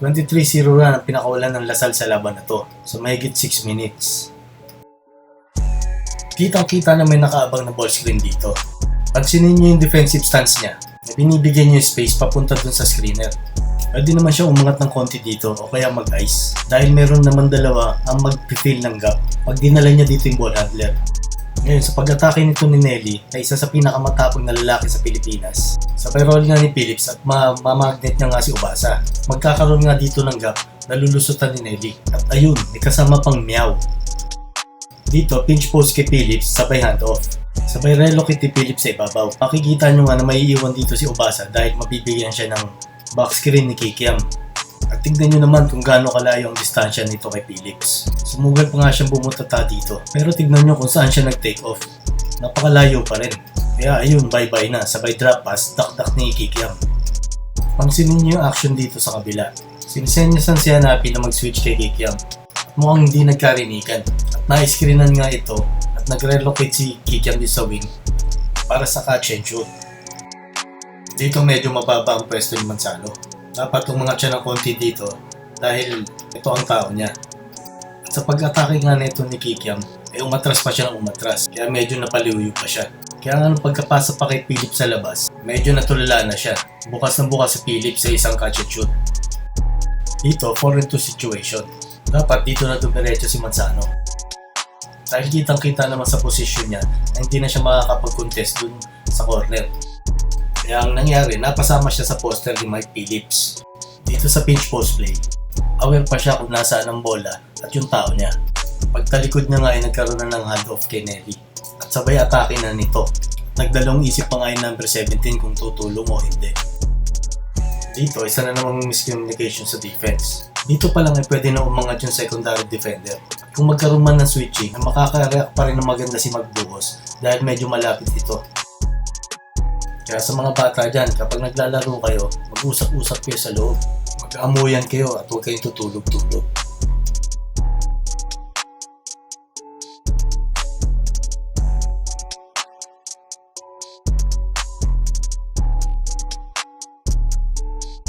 23-0 na ang pinakawalan ng Lasal sa laban na to. So mahigit 6 minutes. Kitang-kita na may nakaabang na ball screen dito. Pansinin niyo yung defensive stance niya. Na binibigyan niyo yung space papunta dun sa screener. Pwede naman siya umangat ng konti dito o kaya mag-ice. Dahil meron naman dalawa ang mag-fill ng gap pag dinala niya dito yung ball handler. Ngayon, sa pag-atake nito ni Nelly na isa sa pinakamatapang na lalaki sa Pilipinas. Sabay roll nga ni Phillips at ma- mamagnet niya nga si Ubasa. Magkakaroon nga dito ng gap na lulusutan ni Nelly. At ayun, may kasama pang meow. Dito, pinch post kay Phillips, sabay handoff. Sabay relocate ni Phillips sa ibabaw. Makikita nyo nga na may iiwan dito si Ubasa dahil mabibigyan siya ng box screen ni Kikiam. At tignan nyo naman kung gaano kalayo ang distansya nito kay Phillips. Sumugal pa nga siyang bumutata dito. Pero tignan nyo kung saan siya nag-take off. Napakalayo pa rin. Kaya ayun, bye-bye na. Sabay drop pass, dak-dak ni Kikiam. Pansinin nyo yung action dito sa kabila. Sinisenyasan si Hanapi na mag-switch kay Kikiam. Mukhang hindi nagkarinikan. At na-screenan nga ito at nag-relocate si Kikiam dito sa wing para sa catch and shoot. Dito medyo mababa ang pwesto ni Mansalo. Dapat umangat siya ng konti dito dahil ito ang tao niya. At sa pag-atake nga nito ni Kikiam, ay umatras pa siya ng umatras. Kaya medyo napaliwyo pa siya. Kaya nga nung pagkapasa pa kay Philip sa labas, medyo natulala na siya. Bukas na bukas si Philip sa isang catch and shoot. Dito, 4 2 situation. Dapat dito na dumiretso si Manzano. Dahil kitang-kita naman sa posisyon niya na hindi na siya makakapag-contest dun sa corner. Ang nangyari, napasama siya sa poster ni Mike Phillips. Dito sa pinch post play, aware pa siya kung nasaan ang bola at yung tao niya. Pagtalikod niya nga ay nagkaroon na ng handoff kay Nelly. At sabay atake na nito. Nagdalawang isip pa nga yung number 17 kung tutulong o hindi. Dito, isa na namang miscommunication sa defense. Dito pa lang ay pwede na umangat yung secondary defender. Kung magkaroon man ng switching, makaka-react pa rin ng maganda si Magbuhos dahil medyo malapit ito. Kaya sa mga bata dyan, kapag naglalaro kayo, mag-usap-usap kayo sa loob. Mag-aamuyan kayo at huwag kayong tutulog-tulog.